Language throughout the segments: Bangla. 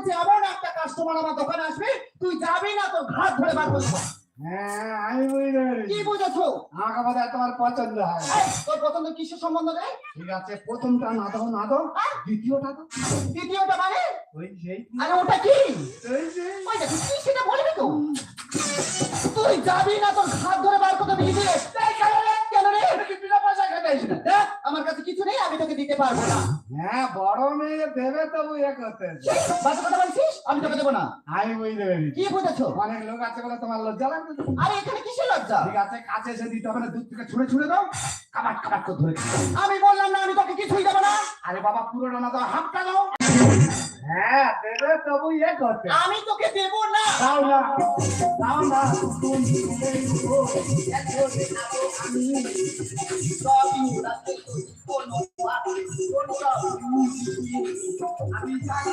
করেছি এমন একটা কাস্টমার আমার দোকানে আসবে তুই যাবি না তোর ঘাট ধরে বার করব হ্যাঁ আমি বুঝতে কি বুঝেছ? আমাকে বোধ তোমার পছন্দ হয়। তোর পছন্দ কিসের সম্বন্ধ নেই ঠিক আছে প্রথমটা না দাও না দাও দ্বিতীয়টা দাও দ্বিতীয়টা মানে? ওই সেই। আরে ওটা কি? ওই সেই। ওই দেখ, তুই সেটা বলবি তো? তুই যাবি না তোর ঘাট ধরে বার করতে বিজি কেন রে? কেন রে বিনা পয়সা খেতে দেখ, আমার কাছে কিছু নেই আমি তোকে দিতে পারব না। হ্যাঁ বড় মেয়ে দেবে তবু এ করতে। বাসা কথা বলছিস? আমি তোকে দেবো না। আমি বুঝতে দেবে কি বুঝেছ অনেক লোক আছে বলে তোমার লজ্জা লাগবে। আরে এখানে কিসের লজ্জা? ঠিক আছে কাছে এসে দিতে হবে না দূর থেকে ছুঁড়ে ছুঁড়ে দাও কাবাট কাবাট করে ধরে আমি বললাম না আমি তোকে কিছুই দেবো না। আরে বাবা পুরোটা না দাও হাফটা দাও। হ্যাঁ দেবে তবু এ করতে আমি তোকে দেবো না। দাও না। দাও না। আমি জানি।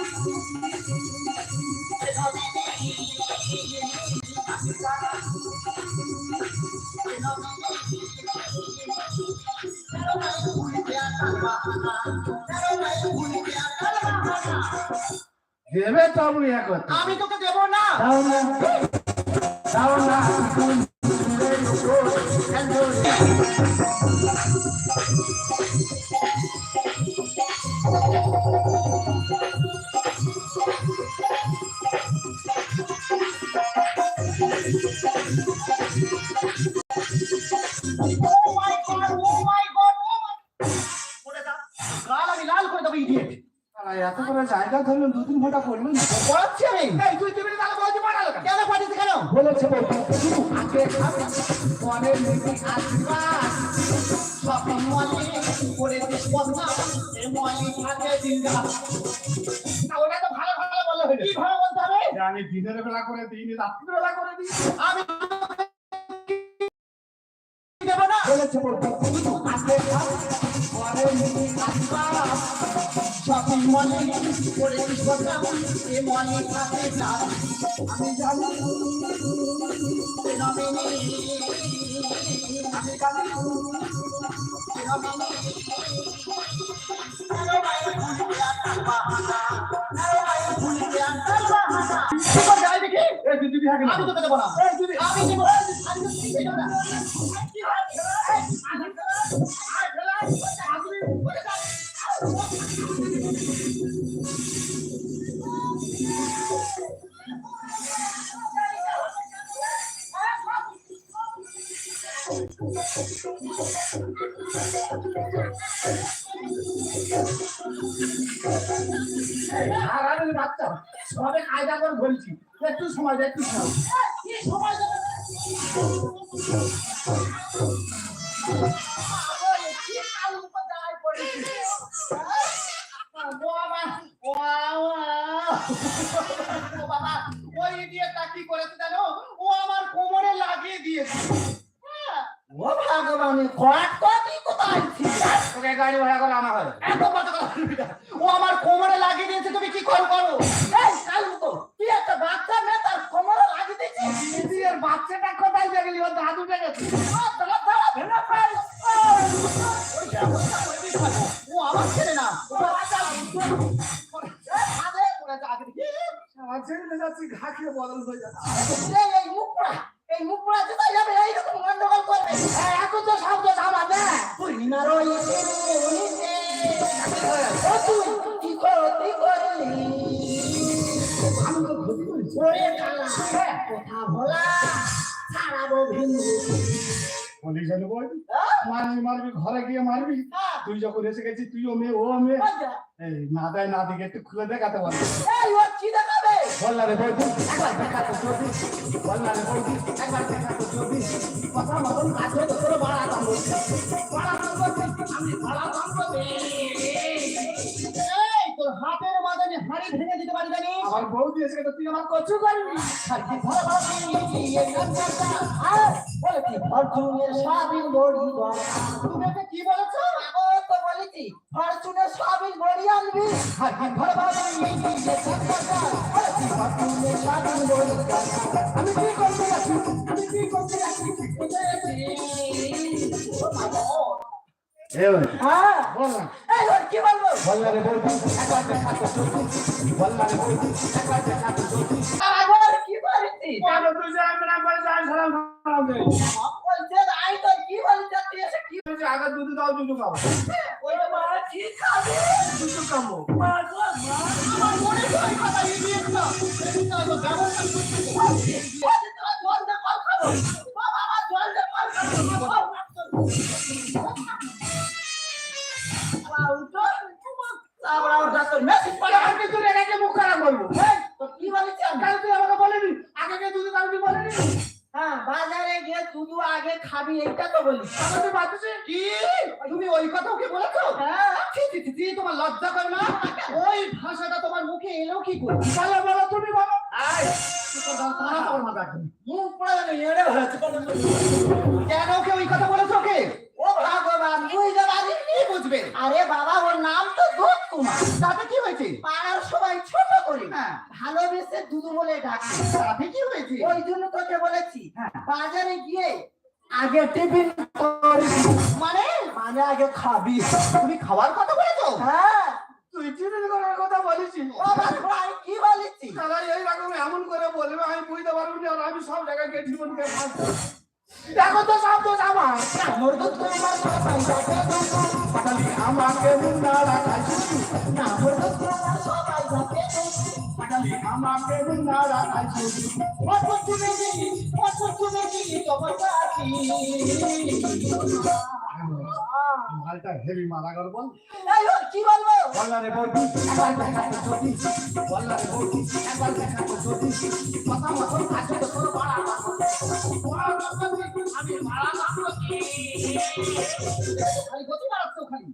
দেবে তবু এখন আমি তোকে দেব না। দাও না। দাও না। Oh এত করে জায়গা ধরলেন দু তিন ঘণ্টা করলেন পড়াচ্ছি আমি। এই তুই টিভিতে তাহলে বলছি পাঠালো কেন কেন পাঠিয়েছে কেন? বলেছে আশীর্বাদ থাকে। না ওটা তো ভালো ভালো বলে কি বলতে হবে? আমি দিনের বেলা করে দিই রাত্রির বেলা করে দিই আমি দেবো না। বলেছে আশীর্বাদ এ করেছিস বদনা, এ এ থাকে রাত। আমি জানি আমি জানি আমি তোকে দেবো না। আমি দেবো। আমি তোকে দেবো। না বলছি। একটু সময় একটু সময় সময় মারবি মারবি ঘরে গিয়ে মারবি তুই যখন এসে গেছিস তুইও মেয়ে ও মেয়ে এই না দেয় না দিকে একটু খুলে দেখাতে বল এই, ও কি দেখাবে? বল না রে একবার দেখাতে চলবি বল না রে বলবি একবার দেখাতে চলবি কথা মতন কাজ হয়ে তো তোর বাড়া দাম আমার দিয়ে এসে তুই আমার কচু করবি। তুমি কি বলেছ? ও তো বলেছি, ফরচুনের স্বাধীন বড়ি আনবি। আমি কি করতে? আমি কি করতে? হ্যাঁ বল না। এই ওর কি বলব? বল্লারে বৌদি একবার দেখা তো বল্লারে বৌদি একবার দেখা তো আবার কি বলছি বলো তুই যে আমি না করে যাই সালাম দে। বলছে আই তো কি বলছে তুই এসে কি যে আগে দুধ দাও দুধ খাও ওই মা কি খাবে? দুধ খাব। মা গো মা আমার মনে হয় কথা ইডিয়েট না এটা তো ব্যবস্থা করতে ওই কথা ওকে বলেছ? হ্যাঁ। তোমার লজ্জা করে না? ওই ভাষাটা তোমার মুখে এলো কি করে? বলো বলো তুমি বলো। কেন ওকে ওই কথা বলেছ ওকে? ও ভগবান বুঝবে? আরে বাবা ওর নাম তো দুধ কুমার। তাতে কি হয়েছে? পাড়ার সবাই ছোট করি। হ্যাঁ। ভালোবেসে দুধু বলে ডাকে। তাতে কি হয়েছে? ওই জন্য তোকে বলেছি হ্যাঁ। বাজারে গিয়ে আগে টিফিন মানে মানে আগে খাবি। তুমি খাওয়ার কথা বলেছ? হ্যাঁ। তুই টিফিন করার কথা বাবা আমি কি বলেছি তারা এইরকম এমন করে বলবে আমি বুঝতে পারব না আর আমি সব জায়গায় খেয়ে খাচ্ছি দেখো তো সব দোষ আমার। মোর দুধ কুমার সবাই ডাকে দুধু। আমাকে মুন্ডা রাখাইছি। না মোর দুধ কুমার সবাই ডাকে দুধু। পাটালি আমাকে মুন্ডা রাখাইছি। কত দিই, কত দিই তোমার কাছে। মালটা হেভি মালা কর বল। এই ওর কি বলব? বল্লারে বলবি একবার দেখা যদি বল্লারে বলবি একবার দেখা যদি কথা মতন কাছে তো তোর বাড়া আমি মারা খালি গতি মারাচ্ছ খালি?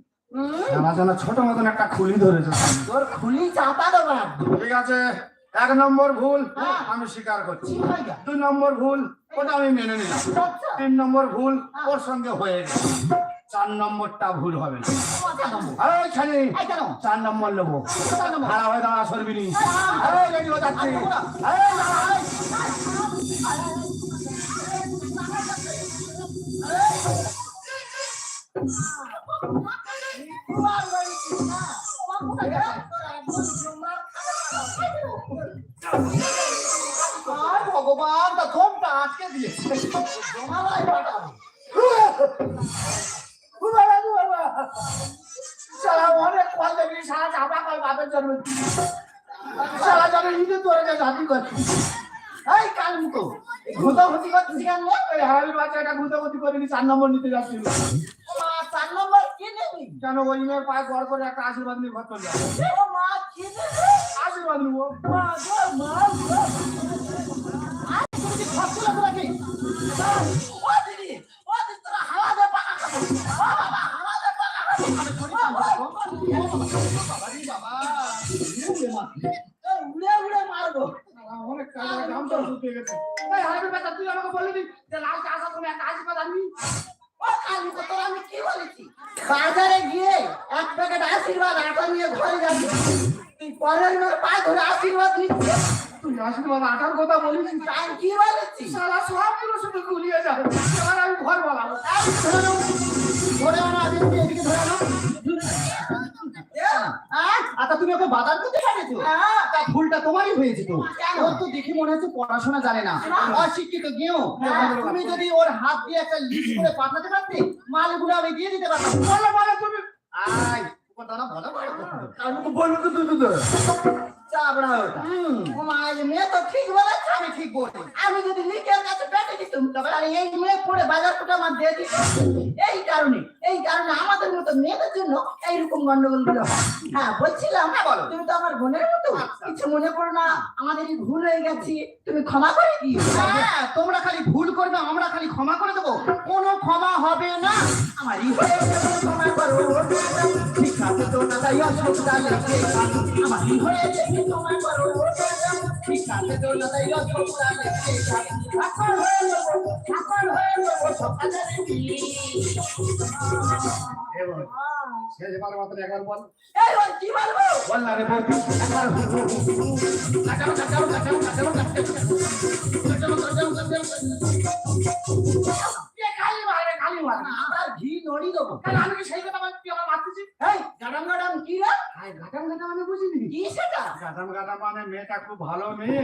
আমার জন্য ছোট মতন একটা খুলি ধরেছে তোর খুলি চাপা দেবো ঠিক আছে এক নম্বর ভুল হ্যাঁ। আমি স্বীকার করছি। দুই নম্বর ভুল ওটা আমি মেনে নিলাম। তিন নম্বর ভুল ওর সঙ্গে হয়ে গেল। চার নম্বরটা ভুল হবে। কেন? চার নম্বর নেব। ভাড়া হয়ে দাঁড়া যাচ্ছি? আর এই কাল মুখো। ঘুঁতোঘুঁতি করছিস কেন? ওই হারামির বাচ্চাটা গুঁতোগুতি করিনি চার নম্বর নিতে যাচ্ছিল ও মা, চার নম্বর কি নেবি? কেন ওই মেয়ের পায়ে গড় করে একটা আশীর্বাদ নিয়ে ঘর চলে যাবে ও মা, কি নেবি? আশীর্বাদ নিবো মা গো, মা। আয়, তুমি কি ভাবছিলে তোরা গামছা শুকিয়ে গেছে এই হারামির বাচ্চা তুই আমাকে বললি যে লালকে আসার সময় একটা আশীর্বাদ আনবি ও কালু তো তোর আমি কি বলেছি? বাজারে গিয়ে এক প্যাকেট আশীর্বাদ আটা নিয়ে ঘরে যাবি তুই পরের মেয়ের পায়ে ধরে আশীর্বাদ নিচ্ছিস তুই আশীর্বাদ আটার কথা বলিস আমি কি বলেছি সারা সবগুলো শুধু গুলিয়ে যাবে এবার আমি ঘর বলাবো ধরে। আনো, এদিকে ধরে আনো। হ্যাঁ? আচ্ছা তুমি ওকে বাজার করতে পাঠিয়েছো হ্যাঁ। তা ভুলটা তোমারই হয়েছে তো ওর তো দেখে মনে হচ্ছে পড়াশোনা জানে না। অশিক্ষিত গেও হ্যাঁ। তুমি যদি ওর হাত দিয়ে একটা লিস্ট করে পাঠাতে পারতে মালগুলো আমি দিয়ে দিতে পারতাম বলো বলো তুমি আয় দাদা না বলো বলো বলব তো চাবড়া ওটা হুম। ও মা এই মেয়ে তো ঠিক বলেছে আমি ঠিক বলি। আমি যদি লিখের কাছে পেটে দিতাম তাহলে এই মেয়ে পড়ে বাজার কোটা আমার দিয়ে দিত এই কারণে এই কারণে আমাদের মতো মেয়েদের জন্য এইরকম গন্ডগোলগুলো হ্যাঁ বলছিলাম হ্যাঁ, বলো। তুমি তো আমার বোনের মতো। আচ্ছা। কিছু মনে করো না আমাদের ভুল হয়ে গেছি। তুমি ক্ষমা করে দিও। হ্যাঁ। তোমরা খালি ভুল করবে আমরা খালি ক্ষমা করে দেবো। কোনো ক্ষমা হবে না। আমার ক্ষমা করো। ঠিক আছে তো দাদা সবটা আমার ক্ষমা করো ঠিক আছে তো দাদা ইয়া সবটা লেগে ঠাকুর হয়ে যাব ঠাকুর হয়ে যাব সকালে শেষবার মাত্র একবার বল এই ওই কি বলব বল না রে বল একবার কাটাও কাটাও কাটাও কাটাও কাটাও খালি মারে খালি মারে আবার ঘি নড়ি দেবো। আমি সেই কথা তুই আমার মারতেছিস? এই গাড়া কি রে? আই গাটাম গাটাম আমি বুঝিনি। কি সেটা? গাটাম গাটাম মানে মেয়েটা খুব ভালো মেয়ে।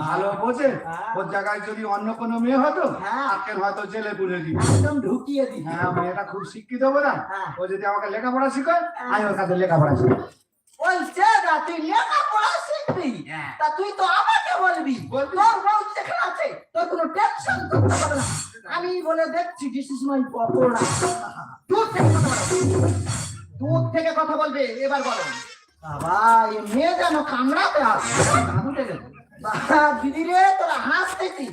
ভালো বোঝে। হ্যাঁ। ওর জায়গায় যদি অন্য কোনো মেয়ে হতো হ্যাঁ। আজকে হয়তো জেলে দিত। একদম ঢুকিয়ে হ্যাঁ মেয়েটা খুব শিক্ষিত হ্যাঁ। ও যদি আমাকে লেখাপড়া শিখায় আমি ওর কাছে লেখাপড়া শিখাই বলছে তুই লেখাপড়া হ্যাঁ। তা তুই তো আমাকে বলবি? তোর বউ যেখানে আছে তোর কোনো টেনশন করতে হবে না আমি বলে দেখছি দিস ইজ মাই পকোড়া দূর থেকে কথা বলো দূর থেকে কথা বলবে এবার বলো বাবা এ মেয়ে যেন কামড়াতে আসে দাদু রে তোরা হাসতেছি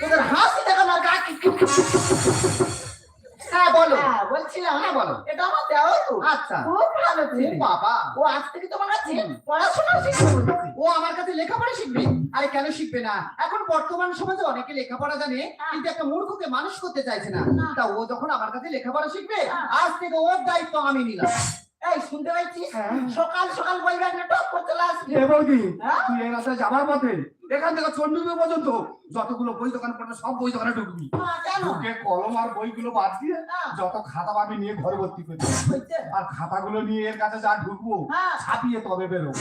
তোদের হাসি দেখো না গা কি- হ্যাঁ বলো। হ্যাঁ, বলছিলাম হ্যাঁ, বলো। এটা আমার দেওয়া তো। আচ্ছা। খুব ভালো ও বাবা। ও আজ থেকে তোমার কাছে পড়াশোনা শিখতে ও আমার কাছে লেখাপড়া শিখবে। আরে কেন শিখবে না? এখন বর্তমান সমাজে অনেকে লেখাপড়া জানে কিন্তু একটা মূর্খকে মানুষ করতে চাইছে না। তা ও যখন আমার কাছে লেখাপড়া শিখবে আজ থেকে ওর দায়িত্ব আমি নিলাম। এই শুনতে পাইছিস হ্যাঁ। সকাল সকাল বলবে একটা টপ করতে আসবে এ বৌদি হ্যাঁ? তুই এই রাস্তায় যাবার পথে এখান থেকে চন্ডীপুর পর্যন্ত যতগুলো বই দোকান পড়বে সব বই দোকানে ঢুকবি ঢুকে কলম আর বইগুলো বাদ দিয়ে হ্যাঁ। যত খাতা পাবি নিয়ে ঘরে ভর্তি করবি? আর খাতাগুলো নিয়ে এর কাছে যা ঢুকবো হ্যাঁ। ছাপিয়ে তবে বেরোবো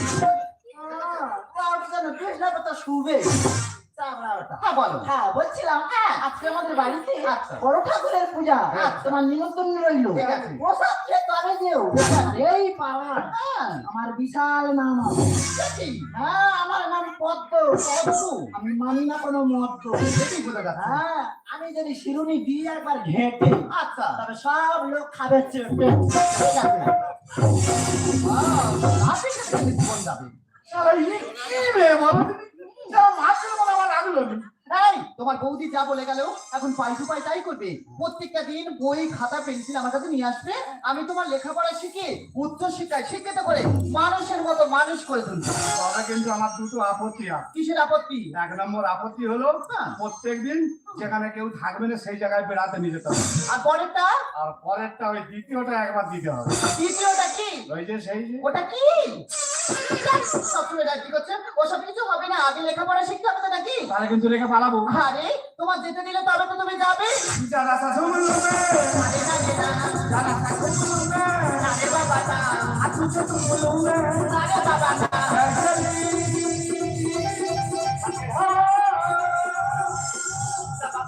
শুবে। হ্যাঁ বলো। হ্যাঁ বলছিলাম আজকে আমাদের বাড়িতে আচ্ছা। বড় ঠাকুরের পূজা হ্যাঁ। তোমার নিমন্ত্রণ রইল। প্রসাদ খেয়ে তবে যেও। এই পাওয়া হ্যাঁ আমার বিশাল নাম হ্যাঁ আমার নাম পদ্ম। আমি মানি না কোনো মদ্য হ্যাঁ আমি যদি শিরুনি দিই একবার ঘেঁটে আচ্ছা। তবে সব লোক খাবে চেপে। ঠিক আছে। শালা ইনি কি যা মাছের বলা আমার লাগল না। এই তোমার বৌদি যা বলে গেল এখন পাই টু পাই তাই করবে। প্রত্যেকটা দিন বই খাতা পেন্সিল আমার কাছে নিয়ে আসবে। আমি তোমার লেখাপড়া শিখে উচ্চ শিক্ষায় শিক্ষিত করে মানুষের মতো মানুষ করে তুলবো। কিন্তু আমার দুটো আপত্তি আছে। কিসের আপত্তি? এক নম্বর আপত্তি হলো হ্যাঁ। প্রত্যেক দিন যেখানে কেউ থাকবে না সেই জায়গায় বেড়াতে নিয়ে যেতে হবে। আর পরেরটা? আর পরেরটা ওই দ্বিতীয়টা একবার দিতে হবে। দ্বিতীয়টা কি? ওই যে সেই ওটা কি? সবসময় এটা কি করছে ওসব কিছু হবে না আগে লেখাপড়া শিখতে হবে তো নাকি তাহলে কিন্তু রেখে পালাবো আরে তোমার যেতে দিলে তবে তো তুমি যাবে যারা শাসন আরে না, রে শাসন আরে বাবা না। হাঁটু চটু বলবে, আরে বাবা না। যারা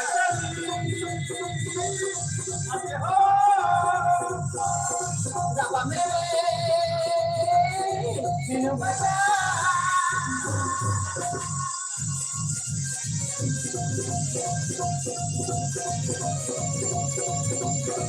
どっちだ?